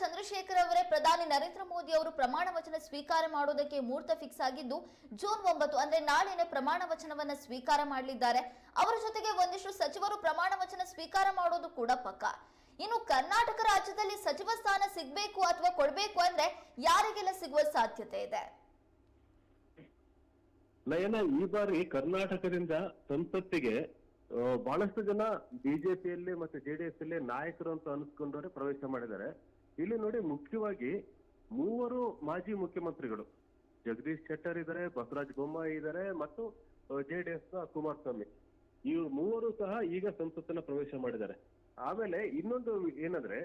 ಚಂದ್ರಶೇಖರ್ ಅವರೇ ಪ್ರಧಾನಿ ನರೇಂದ್ರ ಮೋದಿ ಅವರು ಪ್ರಮಾಣ ವಚನ ಸ್ವೀಕಾರ ಮಾಡೋದಕ್ಕೆ ಮುಹೂರ್ತ ಫಿಕ್ಸ್ ಆಗಿದ್ದು, ಜೂನ್ ಒಂಬತ್ತು ಅಂದ್ರೆ ನಾಳೆನೆ ಪ್ರಮಾಣ ವಚನವನ್ನ ಸ್ವೀಕಾರ ಮಾಡಲಿದ್ದಾರೆ. ಅವರ ಜೊತೆಗೆ ಒಂದಿಷ್ಟು ಸಚಿವರು ಪ್ರಮಾಣ ವಚನ ಸ್ವೀಕಾರ ಮಾಡೋದು ಕೂಡ ಪಕ್ಕ. ಇನ್ನು ಕರ್ನಾಟಕ ರಾಜ್ಯದಲ್ಲಿ ಸಚಿವ ಸ್ಥಾನ ಸಿಗಬೇಕು ಅಥವಾ ಕೊಡ್ಬೇಕು ಅಂದ್ರೆ ಯಾರಿಗೆಲ್ಲ ಸಿಗುವ ಸಾಧ್ಯತೆ ಇದೆ? ನಯನ, ಈ ಬಾರಿ ಕರ್ನಾಟಕದಿಂದ ಸಂಸತ್ತಿಗೆ ಬಹಳಷ್ಟು ಜನ ಬಿಜೆಪಿಯಲ್ಲಿ ಮತ್ತೆ ಜೆಡಿಎಸ್ ಅಲ್ಲಿ ನಾಯಕರು ಅಂತ ಅನಿಸ್ಕೊಂಡವರೇ ಪ್ರವೇಶ ಮಾಡಿದ್ದಾರೆ. ಇಲ್ಲಿ ನೋಡಿ ಮುಖ್ಯವಾಗಿ ಮೂವರು ಮಾಜಿ ಮುಖ್ಯಮಂತ್ರಿಗಳು. ಜಗದೀಶ್ ಶೆಟ್ಟರ್ ಇದ್ದಾರೆ ಬಸವರಾಜ ಬೊಮ್ಮಾಯಿ ಇದ್ದಾರೆ ಮತ್ತು ಜೆ ಡಿ ಎಸ್ನ ಕುಮಾರಸ್ವಾಮಿ. ಇವ್ರು ಮೂವರು ಸಹ ಈಗ ಸಂಸತ್ತನ್ನ ಪ್ರವೇಶ ಮಾಡಿದ್ದಾರೆ. ಆಮೇಲೆ ಇನ್ನೊಂದು ಏನಂದ್ರೆ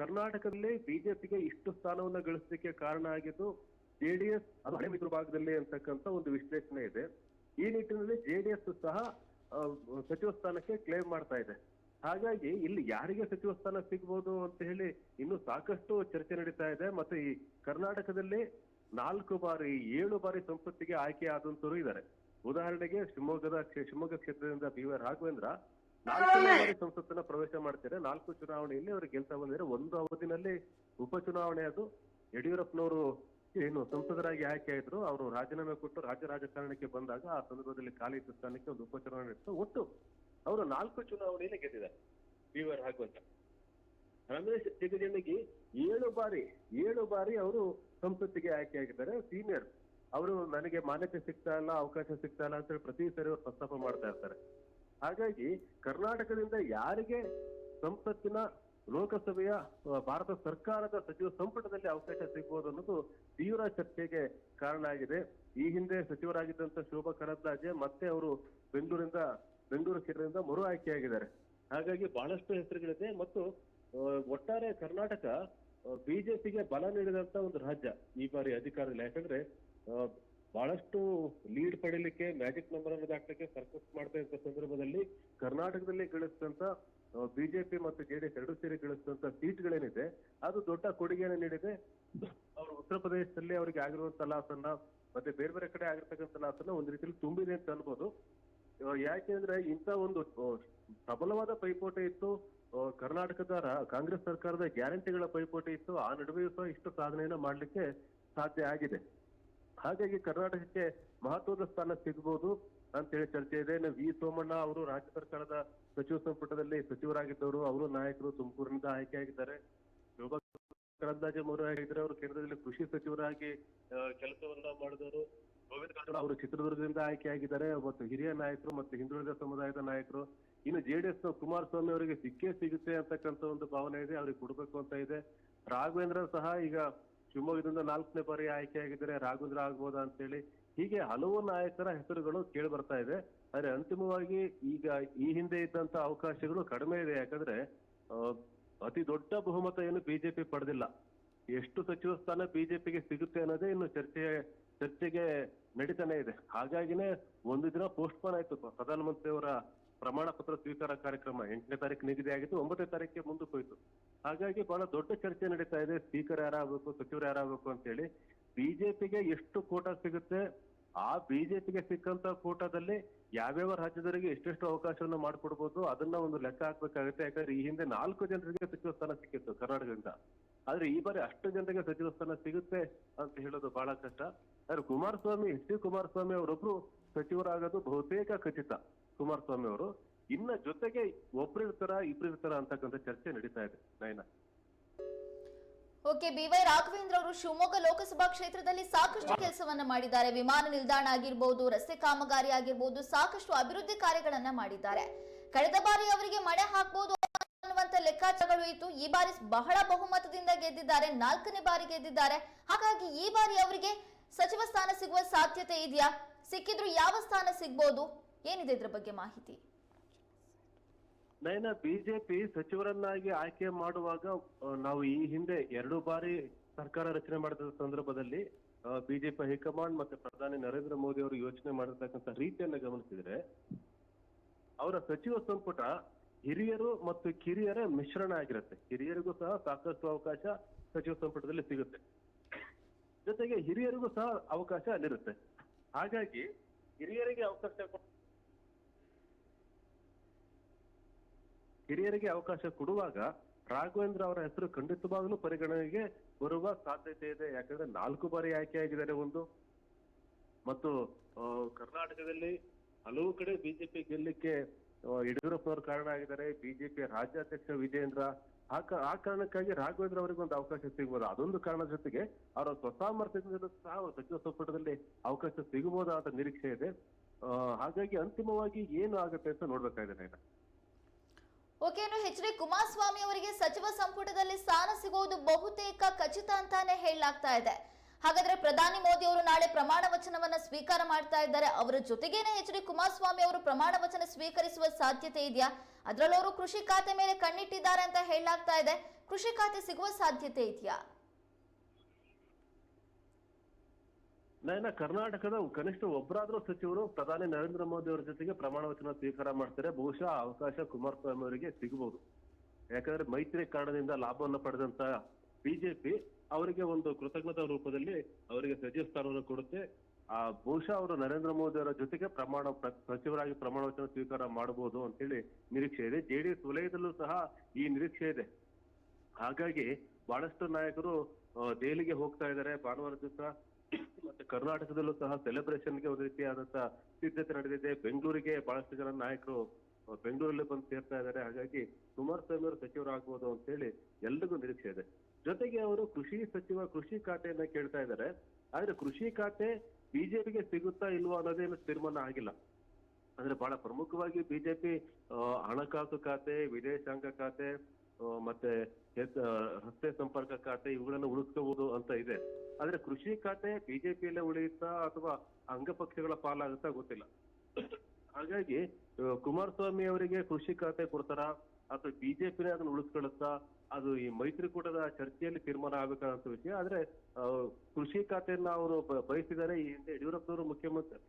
ಕರ್ನಾಟಕದಲ್ಲಿ ಬಿಜೆಪಿಗೆ ಇಷ್ಟು ಸ್ಥಾನವನ್ನ ಗಳಿಸಲಿಕ್ಕೆ ಕಾರಣ ಆಗಿದ್ದು ಜೆಡಿಎಸ್ ಹಳೆ ಮಿತ್ರ ಭಾಗದಲ್ಲಿ ಅಂತಕ್ಕಂಥ ಒಂದು ವಿಶ್ಲೇಷಣೆ ಇದೆ. ಈ ನಿಟ್ಟಿನಲ್ಲಿ ಜೆಡಿಎಸ್ ಸಹ ಆ, ಸಚಿವ ಸ್ಥಾನಕ್ಕೆ ಕ್ಲೇಮ್ ಮಾಡ್ತಾ ಇದೆ. ಹಾಗಾಗಿ ಇಲ್ಲಿ ಯಾರಿಗೆ ಸಚಿವ ಸ್ಥಾನ ಸಿಗ್ಬೋದು ಅಂತ ಹೇಳಿ ಇನ್ನು ಸಾಕಷ್ಟು ಚರ್ಚೆ ನಡೀತಾ ಇದೆ. ಮತ್ತೆ ಈ ಕರ್ನಾಟಕದಲ್ಲಿ ನಾಲ್ಕು ಬಾರಿ ಏಳು ಬಾರಿ ಸಂಸತ್ತಿಗೆ ಆಯ್ಕೆ ಆದಂತವರು ಇದ್ದಾರೆ. ಉದಾಹರಣೆಗೆ ಶಿವಮೊಗ್ಗದ ಶಿವಮೊಗ್ಗ ಕ್ಷೇತ್ರದಿಂದ ಬಿ ವೈ ರಾಘವೇಂದ್ರ ನಾಲ್ಕು ಬಾರಿ ಸಂಸತ್ತನ್ನ ಪ್ರವೇಶ ಮಾಡ್ತಾರೆ ನಾಲ್ಕು ಚುನಾವಣೆಯಲ್ಲಿ ಅವರು ಗೆಲ್ತಾ ಬಂದಿದ್ದಾರೆ. ಒಂದು ಅವಧಿನಲ್ಲಿ ಉಪಚುನಾವಣೆ ಅದು. ಯಡಿಯೂರಪ್ಪನವರು ಏನು ಸಂಸದರಾಗಿ ಆಯ್ಕೆ ಆಯ್ತು ಅವರು ರಾಜೀನಾಮೆ ಕೊಟ್ಟು ರಾಜ್ಯ ರಾಜಕಾರಣಕ್ಕೆ ಬಂದಾಗ ಆ ಸಂದರ್ಭದಲ್ಲಿ ಖಾಲಿ ಇದ್ದ ಸ್ಥಾನಕ್ಕೆ ಒಂದು ಉಪಚುನಾವಣೆ ಇತ್ತು ಒಟ್ಟು ಅವರು ನಾಲ್ಕು ಚುನಾವಣೆಯಲ್ಲಿ ಗೆದ್ದಿದ್ದಾರೆ. ವಿವರ್ ರಾಘವೇಂದ್ರ ರಮೇಶ್ ಜಿಗಜಿಣಗಿ ಏಳು ಬಾರಿ ಏಳು ಬಾರಿ ಅವರು ಸಂಸತ್ತಿಗೆ ಆಯ್ಕೆ ಆಗಿದ್ದಾರೆ ಸೀನಿಯರ್ ಅವರು ನನಗೆ ಮಾನ್ಯತೆ ಸಿಗ್ತಾ ಇಲ್ಲ, ಅವಕಾಶ ಸಿಗ್ತಾ ಇಲ್ಲ ಅಂತ ಹೇಳಿ ಪ್ರತಿ ಸರಿ ಅವರು ಪ್ರಸ್ತಾಪ ಮಾಡ್ತಾ ಇರ್ತಾರೆ. ಹಾಗಾಗಿ ಕರ್ನಾಟಕದಿಂದ ಯಾರಿಗೆ ಸಂಸತ್ತಿನ ಲೋಕಸಭೆಯ ಭಾರತ ಸರ್ಕಾರದ ಸಚಿವ ಸಂಪುಟದಲ್ಲಿ ಅವಕಾಶ ಸಿಗ್ಬೋದು ಅನ್ನೋದು ತೀವ್ರ ಚರ್ಚೆಗೆ ಕಾರಣ ಆಗಿದೆ. ಈ ಹಿಂದೆ ಸಚಿವರಾಗಿದ್ದಂತ ಶೋಭಾ ಕರಂದ್ಲಾಜೆ, ಮತ್ತೆ ಅವರು ಬೆಂಗಳೂರಿಂದ ಬೆಂಗಳೂರು ಕ್ಷೇತ್ರದಿಂದ ಮರು ಆಯ್ಕೆಯಾಗಿದ್ದಾರೆ. ಹಾಗಾಗಿ ಬಹಳಷ್ಟು ಹೆಸರುಗಳಿದೆ ಮತ್ತು ಒಟ್ಟಾರೆ ಕರ್ನಾಟಕ ಬಿಜೆಪಿಗೆ ಬಲ ನೀಡಿದಂತ ಒಂದು ರಾಜ್ಯ ಈ ಬಾರಿ ಅಧಿಕಾರದಲ್ಲಿ. ಯಾಕಂದ್ರೆ ಬಹಳಷ್ಟು ಲೀಡ್ ಪಡಿಲಿಕ್ಕೆ ಮ್ಯಾಜಿಕ್ ನಂಬರ್ ಅನ್ನು ದಾಟಲಿಕ್ಕೆ ಸರ್ಕಸ್ ಮಾಡ್ತಾ ಇದ್ದ ಸಂದರ್ಭದಲ್ಲಿ ಕರ್ನಾಟಕದಲ್ಲಿ ಗಳಿಸಿದಂತ ಬಿಜೆಪಿ ಮತ್ತು ಜೆಡಿಎಸ್ ಎರಡು ಸೇರಿ ಗಳಿಸಿದಂತ ಸೀಟ್ಗಳೇನಿದೆ, ಅದು ದೊಡ್ಡ ಕೊಡುಗೆಯನ್ನು ನೀಡಿದೆ. ಅವರು ಉತ್ತರ ಪ್ರದೇಶದಲ್ಲಿ ಅವರಿಗೆ ಆಗಿರುವಂತ ಲಾಸನ್ನ, ಮತ್ತೆ ಬೇರೆ ಬೇರೆ ಕಡೆ ಆಗಿರ್ತಕ್ಕಂಥ ಲಾಸನ್ನ ಒಂದು ರೀತಿಯಲ್ಲಿ ತುಂಬಿದೆ ಅಂತ ಅನ್ಬೋದು. ಯಾಕೆಂದ್ರೆ ಇಂಥ ಒಂದು ಪ್ರಬಲವಾದ ಪೈಪೋಟಿ ಇತ್ತು. ಕರ್ನಾಟಕದ ಕಾಂಗ್ರೆಸ್ ಸರ್ಕಾರದ ಗ್ಯಾರಂಟಿಗಳ ಪೈಪೋಟಿ ಇತ್ತು. ಆ ನಡುವೆಯೂ ಸಹ ಇಷ್ಟು ಸಾಧನೆಯನ್ನ ಮಾಡ್ಲಿಕ್ಕೆ ಸಾಧ್ಯ ಆಗಿದೆ. ಹಾಗಾಗಿ ಕರ್ನಾಟಕಕ್ಕೆ ಮಹತ್ವದ ಸ್ಥಾನ ಸಿಗ್ಬೋದು ಅಂತೇಳಿ ಚರ್ಚೆ ಇದೆ. ವಿ ಸೋಮಣ್ಣ ಅವರು ರಾಜ್ಯ ಸರ್ಕಾರದ ಸಚಿವ ಸಂಪುಟದಲ್ಲಿ ಸಚಿವರಾಗಿದ್ದವರು, ಅವರು ನಾಯಕರು ತುಮಕೂರಿನಿಂದ ಆಯ್ಕೆಯಾಗಿದ್ದಾರೆ ಶೋಭಾ ಕರಂದಾಜೆ ಮೌರ್ಯ ಆಗಿದ್ರೆ ಅವರು ಕೇಂದ್ರದಲ್ಲಿ ಕೃಷಿ ಸಚಿವರಾಗಿ ಕೆಲಸವನ್ನ ಮಾಡಿದವರು. ಗೋವಿಂದ ಕಾರಜೋಳ ಅವರು ಚಿತ್ರದುರ್ಗದಿಂದ ಆಯ್ಕೆಯಾಗಿದ್ದಾರೆ. ಮತ್ತು ಹಿರಿಯ ನಾಯಕರು ಮತ್ತು ಹಿಂದುಳಿದ ಸಮುದಾಯದ ನಾಯಕರು. ಇನ್ನು ಜೆಡಿಎಸ್ನ ಕುಮಾರಸ್ವಾಮಿ ಅವರಿಗೆ ಸಿಕ್ಕೇ ಸಿಗುತ್ತೆ ಅಂತಕ್ಕಂಥ ಒಂದು ಭಾವನೆ ಇದೆ. ಅವ್ರಿಗೆ ಕೊಡ್ಬೇಕು ಅಂತ ಇದೆ. ರಾಘವೇಂದ್ರ ಸಹ ಈಗ ಶಿವಮೊಗ್ಗದಿಂದ ನಾಲ್ಕನೇ ಬಾರಿ ಆಯ್ಕೆಯಾಗಿದ್ದಾರೆ. ರಾಘವೇಂದ್ರ ಅಂತ ಅಂತೇಳಿ. ಹೀಗೆ ಹಲವು ನಾಯಕರ ಹೆಸರುಗಳು ಕೇಳಿ ಬರ್ತಾ ಇದೆ. ಆದ್ರೆ ಅಂತಿಮವಾಗಿ ಈಗ ಈ ಹಿಂದೆ ಇದ್ದಂತ ಅವಕಾಶಗಳು ಕಡಿಮೆ ಇದೆ. ಯಾಕಂದ್ರೆ ಅತಿ ದೊಡ್ಡ ಬಹುಮತ ಏನು ಬಿಜೆಪಿ ಪಡೆದಿಲ್ಲ. ಎಷ್ಟು ಸಚಿವ ಸ್ಥಾನ ಬಿಜೆಪಿಗೆ ಸಿಗುತ್ತೆ ಅನ್ನೋದೇ ಇನ್ನು ಚರ್ಚೆ ಚರ್ಚೆಗೆ ನಡೀತಾನೆ ಇದೆ. ಹಾಗಾಗಿನೇ ಒಂದು ದಿನ ಪೋಸ್ಟ್ಪೋನ್ ಆಯ್ತು ಪ್ರಧಾನಮಂತ್ರಿಯವರ ಪ್ರಮಾಣ ಪತ್ರ ಸ್ವೀಕಾರ ಕಾರ್ಯಕ್ರಮ. ಎಂಟನೇ ತಾರೀಕು ನಿಗದಿ ಆಗಿತ್ತು ಒಂಬತ್ತನೇ ತಾರೀಕಿಗೆ ಮುಂದಕ್ಕೆ ಹೋಯ್ತು. ಹಾಗಾಗಿ ಬಹಳ ದೊಡ್ಡ ಚರ್ಚೆ ನಡೀತಾ ಇದೆ. ಸ್ಪೀಕರ್ ಯಾರಾಗಬೇಕು, ಸಚಿವರು ಯಾರಾಗಬೇಕು ಅಂತೇಳಿ. ಬಿಜೆಪಿಗೆ ಎಷ್ಟು ಕೋಟಾ ಸಿಗುತ್ತೆ, ಆ ಬಿಜೆಪಿಗೆ ಸಿಕ್ಕಂತ ಕೋಟಾದಲ್ಲಿ ಯಾವ್ಯಾವ ರಾಜ್ಯದವರಿಗೆ ಎಷ್ಟೆಷ್ಟು ಅವಕಾಶವನ್ನು ಮಾಡ್ಕೊಡ್ಬೋದು, ಅದನ್ನ ಒಂದು ಲೆಕ್ಕ ಹಾಕ್ಬೇಕಾಗುತ್ತೆ. ಯಾಕಂದ್ರೆ ಈ ಹಿಂದೆ ನಾಲ್ಕು ಜನರಿಗೆ ಸಚಿವ ಸ್ಥಾನ ಸಿಕ್ಕಿತ್ತು ಕರ್ನಾಟಕದಿಂದ. ಆದ್ರೆ ಈ ಬಾರಿ ಅಷ್ಟು ಜನರಿಗೆ ಸಚಿವ ಸ್ಥಾನ ಸಿಗುತ್ತೆ ಅಂತ ಹೇಳೋದು ಬಹಳ ಕಷ್ಟ. ಆದ್ರೆ ಕುಮಾರಸ್ವಾಮಿ, ಎಚ್ ಡಿ ಕುಮಾರಸ್ವಾಮಿ ಅವರೊಬ್ರು ಸಚಿವರಾಗೋದು ಬಹುತೇಕ ಖಚಿತ. ಕುಮಾರಸ್ವಾಮಿ ಅವರು ಇನ್ನ ಜೊತೆಗೆ ಒಬ್ಬರಿರ್ತಾರ ಇಬ್ಬರಿರ್ತಾರ ಅಂತಕ್ಕಂಥ ಚರ್ಚೆ ನಡೀತಾ ಇದೆ. Nayana. Okay, B Y Raghavendra ಅವರು ಶಿವಮೊಗ್ಗ ಲೋಕಸಭಾ ಕ್ಷೇತ್ರದಲ್ಲಿ ಸಾಕಷ್ಟು ಕೆಲಸವನ್ನ ಮಾಡಿದ್ದಾರೆ. ವಿಮಾನ ನಿಲ್ದಾಣ ಆಗಿರ್ಬೋದು, ರಸ್ತೆ ಕಾಮಗಾರಿ ಆಗಿರ್ಬೋದು, ಸಾಕಷ್ಟು ಅಭಿವೃದ್ಧಿ ಕಾರ್ಯಗಳನ್ನ ಮಾಡಿದ್ದಾರೆ. ಕಳೆದ ಬಾರಿ ಅವರಿಗೆ ಮಣೆ ಹಾಕ್ಬೋದು ಅನ್ನುವಂತ ಲೆಕ್ಕಾಚಾರಗಳು ಇತ್ತು ಈ ಬಾರಿ ಬಹಳ ಬಹುಮತದಿಂದ ಗೆದ್ದಿದ್ದಾರೆ, ನಾಲ್ಕನೇ ಬಾರಿ ಗೆದ್ದಿದ್ದಾರೆ. ಹಾಗಾಗಿ ಈ ಬಾರಿ ಅವರಿಗೆ ಸಚಿವ ಸ್ಥಾನ ಸಿಗುವ ಸಾಧ್ಯತೆ ಇದೆಯಾ? ಸಿಕ್ಕಿದ್ರು ಯಾವ ಸ್ಥಾನ ಸಿಗ್ಬೋದು? ಏನಿದೆ ಇದ್ರ ಬಗ್ಗೆ ಮಾಹಿತಿ? ನಯನ ಬಿಜೆಪಿ ಸಚಿವರನ್ನಾಗಿ ಆಯ್ಕೆ ಮಾಡುವಾಗ ನಾವು ಈ ಹಿಂದೆ ಎರಡು ಬಾರಿ ಸರ್ಕಾರ ರಚನೆ ಮಾಡಿದ ಸಂದರ್ಭದಲ್ಲಿ ಬಿಜೆಪಿ ಹೈಕಮಾಂಡ್ ಮತ್ತೆ ಪ್ರಧಾನಿ ನರೇಂದ್ರ ಮೋದಿ ಅವರು ಯೋಚನೆ ಮಾಡಿರ್ತಕ್ಕಂಥ ರೀತಿಯನ್ನ ಗಮನಿಸಿದ್ರೆ, ಅವರ ಸಚಿವ ಸಂಪುಟ ಹಿರಿಯರು ಮತ್ತು ಕಿರಿಯರ ಮಿಶ್ರಣ ಆಗಿರುತ್ತೆ. ಹಿರಿಯರಿಗೂ ಸಹ ಸಾಕಷ್ಟು ಅವಕಾಶ ಸಚಿವ ಸಂಪುಟದಲ್ಲಿ ಸಿಗುತ್ತೆ. ಜೊತೆಗೆ ಹಿರಿಯರಿಗೂ ಸಹ ಅವಕಾಶ ಅಲ್ಲಿರುತ್ತೆ. ಹಾಗಾಗಿ ಹಿರಿಯರಿಗೆ ಅವಕಾಶ ಹಿರಿಯರಿಗೆ ಅವಕಾಶ ಕೊಡುವಾಗ ರಾಘವೇಂದ್ರ ಅವರ ಹೆಸರು ಖಂಡಿತವಾಗ್ಲೂ ಪರಿಗಣನೆಗೆ ಬರುವ ಸಾಧ್ಯತೆ ಇದೆ. ಯಾಕಂದ್ರೆ ನಾಲ್ಕು ಬಾರಿ ಆಯ್ಕೆಯಾಗಿದ್ದಾರೆ ಒಂದು. ಮತ್ತು ಕರ್ನಾಟಕದಲ್ಲಿ ಹಲವು ಕಡೆ ಬಿಜೆಪಿ ಗೆಲ್ಲಕ್ಕೆ ಆ, ಯಡಿಯೂರಪ್ಪನವರು ಕಾರಣ ಆಗಿದ್ದಾರೆ. ಬಿಜೆಪಿ ರಾಜ್ಯಾಧ್ಯಕ್ಷ ವಿಜೇಂದ್ರ ಆ ಆ ಕಾರಣಕ್ಕಾಗಿ ರಾಘವೇಂದ್ರ ಅವರಿಗೆ ಒಂದು ಅವಕಾಶ ಸಿಗ್ಬೋದು. ಅದೊಂದು ಕಾರಣದ ಜೊತೆಗೆ ಅವರ ಸ್ವಸಾಮರ್ಥ್ಯದಿಂದಲೂ ಸಹ ಅವರು ಸಚಿವ ಸಂಪುಟದಲ್ಲಿ ಅವಕಾಶ ಸಿಗಬಹುದಾದ ನಿರೀಕ್ಷೆ ಇದೆ. ಹಾಗಾಗಿ ಅಂತಿಮವಾಗಿ ಏನು ಆಗುತ್ತೆ ಅಂತ ನೋಡ್ಬೇಕಾಗಿದೆ ಓಕೆ ಇನ್ನು ಎಚ್ ಡಿ ಕುಮಾರಸ್ವಾಮಿ ಅವರಿಗೆ ಸಚಿವ ಸಂಪುಟದಲ್ಲಿ ಸ್ಥಾನ ಸಿಗುವುದು ಬಹುತೇಕ ಖಚಿತ ಅಂತಾನೆ ಹೇಳಲಾಗ್ತಾ ಇದೆ. ಹಾಗಾದ್ರೆ ಪ್ರಧಾನಿ ಮೋದಿ ಅವರು ನಾಳೆ ಪ್ರಮಾಣ ವಚನವನ್ನ ಸ್ವೀಕಾರ ಮಾಡ್ತಾ ಇದ್ದಾರೆ. ಅವರ ಜೊತೆಗೇನೆ ಎಚ್ ಡಿ ಕುಮಾರಸ್ವಾಮಿ ಅವರು ಪ್ರಮಾಣ ವಚನ ಸ್ವೀಕರಿಸುವ ಸಾಧ್ಯತೆ ಇದೆಯಾ? ಅದರಲ್ಲೂ ಅವರು ಕೃಷಿ ಖಾತೆ ಮೇಲೆ ಕಣ್ಣಿಟ್ಟಿದ್ದಾರೆ ಅಂತ ಹೇಳಲಾಗ್ತಾ ಇದೆ. ಕೃಷಿ ಖಾತೆ ಸಿಗುವ ಸಾಧ್ಯತೆ ಇದೆಯಾ? ನಯನ ಕರ್ನಾಟಕದ ಕನಿಷ್ಠ ಒಬ್ಬರಾದ್ರೂ ಸಚಿವರು ಪ್ರಧಾನಿ ನರೇಂದ್ರ ಮೋದಿ ಅವರ ಜೊತೆಗೆ ಪ್ರಮಾಣ ವಚನ ಸ್ವೀಕಾರ ಮಾಡ್ತಾರೆ. ಬಹುಶಃ ಅವಕಾಶ ಕುಮಾರಸ್ವಾಮಿ ಅವರಿಗೆ ಸಿಗಬಹುದು ಯಾಕಂದ್ರೆ ಮೈತ್ರಿ ಕಾರಣದಿಂದ ಲಾಭವನ್ನು ಪಡೆದಂತ ಬಿಜೆಪಿ ಅವರಿಗೆ ಒಂದು ಕೃತಜ್ಞತಾ ರೂಪದಲ್ಲಿ ಅವರಿಗೆ ಸಚಿವ ಸ್ಥಾನವನ್ನು ಕೊಡುತ್ತೆ. ಆ, ಬಹುಶಃ ಅವರು ನರೇಂದ್ರ ಮೋದಿ ಅವರ ಜೊತೆಗೆ ಪ್ರಮಾಣ, ಪ್ರ- ಸಚಿವರಾಗಿ ಪ್ರಮಾಣ ವಚನ ಸ್ವೀಕಾರ ಮಾಡಬಹುದು ಅಂತ ಹೇಳಿ ನಿರೀಕ್ಷೆ ಇದೆ. ಜೆಡಿಎಸ್ ವಲಯದಲ್ಲೂ ಸಹ ಈ ನಿರೀಕ್ಷೆ ಇದೆ. ಹಾಗಾಗಿ ಬಹಳಷ್ಟು ನಾಯಕರು ದೆಹಲಿಗೆ ಹೋಗ್ತಾ ಇದ್ದಾರೆ. ಭಾನುವಾರ ದಿವಸ ಮತ್ತೆ ಕರ್ನಾಟಕದಲ್ಲೂ ಸಹ ಸೆಲೆಬ್ರೇಷನ್ಗೆ ಒಂದು ರೀತಿಯಾದಂತ ಸಿದ್ಧತೆ ನಡೆದಿದೆ. ಬೆಂಗಳೂರಿಗೆ ಬಹಳಷ್ಟು ಜನ ನಾಯಕರು ಬೆಂಗಳೂರಲ್ಲಿ ಬಂದು ಸೇರ್ತಾ ಇದ್ದಾರೆ. ಹಾಗಾಗಿ ಕುಮಾರಸ್ವಾಮಿ ಅವರು ಸಚಿವರಾಗಬಹುದು ಅಂತ ಹೇಳಿ ಎಲ್ರಿಗೂ ನಿರೀಕ್ಷೆ ಇದೆ. ಜೊತೆಗೆ ಅವರು ಕೃಷಿ ಸಚಿವ, ಕೃಷಿ ಖಾತೆಯನ್ನ ಕೇಳ್ತಾ ಇದ್ದಾರೆ. ಆದ್ರೆ ಕೃಷಿ ಖಾತೆ ಬಿಜೆಪಿಗೆ ಸಿಗುತ್ತಾ ಇಲ್ವಾ ಅನ್ನೋದೇನು ತೀರ್ಮಾನ ಆಗಿಲ್ಲ. ಅಂದ್ರೆ ಬಹಳ ಪ್ರಮುಖವಾಗಿ ಬಿಜೆಪಿ ಹಣಕಾಸು ಖಾತೆ, ವಿದೇಶಾಂಗ ಖಾತೆ ಮತ್ತೆ ರಸ್ತೆ ಸಂಪರ್ಕ ಖಾತೆ ಇವುಗಳನ್ನ ಉಳಿಸ್ಕೋಬಹುದು ಅಂತ ಇದೆ. ಆದ್ರೆ ಕೃಷಿ ಖಾತೆ ಬಿಜೆಪಿಯಲ್ಲೇ ಉಳಿಯುತ್ತಾ ಅಥವಾ ಅಂಗಪಕ್ಷಗಳ ಪಾಲಾಗುತ್ತಾ ಗೊತ್ತಿಲ್ಲ. ಹಾಗಾಗಿ ಕುಮಾರಸ್ವಾಮಿ ಅವರಿಗೆ ಕೃಷಿ ಖಾತೆ ಕೊಡ್ತಾರ? ಅಥವಾ ಬಿಜೆಪಿನೇ ಅದನ್ನು ಉಳಿಸ್ಕೊಳ್ಳುತ್ತಾ, ಅದು ಈ ಮೈತ್ರಿಕೂಟದ ಚರ್ಚೆಯಲ್ಲಿ ತೀರ್ಮಾನ ಆಗಬೇಕಾದಂತ ವಿಷಯ. ಆದ್ರೆ ಕೃಷಿ ಖಾತೆಯನ್ನ ಅವರು ಬಯಸಿದ್ದಾರೆ. ಈ ಹಿಂದೆ ಯಡಿಯೂರಪ್ಪನವರು ಮುಖ್ಯಮಂತ್ರಿ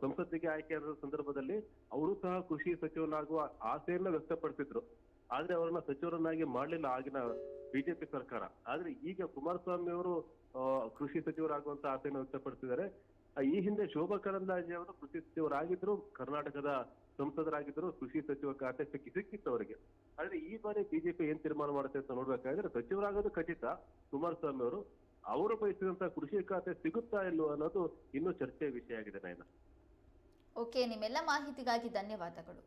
ಸಂಸತ್ತಿಗೆ ಆಯ್ಕೆಯಾದ ಸಂದರ್ಭದಲ್ಲಿ ಅವರು ಸಹ ಕೃಷಿ ಸಚಿವನಾಗುವ ಆಸೆಯನ್ನ ವ್ಯಕ್ತಪಡಿಸಿದ್ರು. ಆದ್ರೆ ಅವರನ್ನ ಸಚಿವರನ್ನಾಗಿ ಮಾಡಲಿಲ್ಲ ಆಗಿನ ಬಿಜೆಪಿ ಸರ್ಕಾರ. ಆದ್ರೆ ಈಗ ಕುಮಾರಸ್ವಾಮಿ ಅವರು ಕೃಷಿ ಸಚಿವರಾಗುವಂತ ಆಸೆಯನ್ನು ವ್ಯಕ್ತಪಡಿಸಿದ್ದಾರೆ. ಈ ಹಿಂದೆ ಶೋಭಾ ಕರಂದ್ಲಾಜೆ ಅವರು ಕೃಷಿ ಸಚಿವರಾಗಿದ್ರು. ಕರ್ನಾಟಕದ ಸಂಸದರಾಗಿದ್ರು ಕೃಷಿ ಸಚಿವ ಖಾತೆ ಸಿಕ್ಕಿ ಸಿಕ್ಕಿತ್ತು ಅವರಿಗೆ. ಆದ್ರೆ ಈ ಬಾರಿ ಬಿಜೆಪಿ ಏನ್ ತೀರ್ಮಾನ ಮಾಡುತ್ತೆ ಅಂತ ನೋಡ್ಬೇಕಾದ್ರೆ ಸಚಿವರಾಗೋದು ಖಚಿತ. ಕುಮಾರಸ್ವಾಮಿ ಅವರು ಅವರು ಬಯಸಿದಂತ ಕೃಷಿ ಖಾತೆ ಸಿಗುತ್ತಾ ಇಲ್ವೋ ಅನ್ನೋದು ಇನ್ನೂ ಚರ್ಚೆಯ ವಿಷಯ ಆಗಿದೆ ನಯನ. ಓಕೆ, ನಿಮ್ಮೆಲ್ಲ ಮಾಹಿತಿಗಾಗಿ ಧನ್ಯವಾದಗಳು.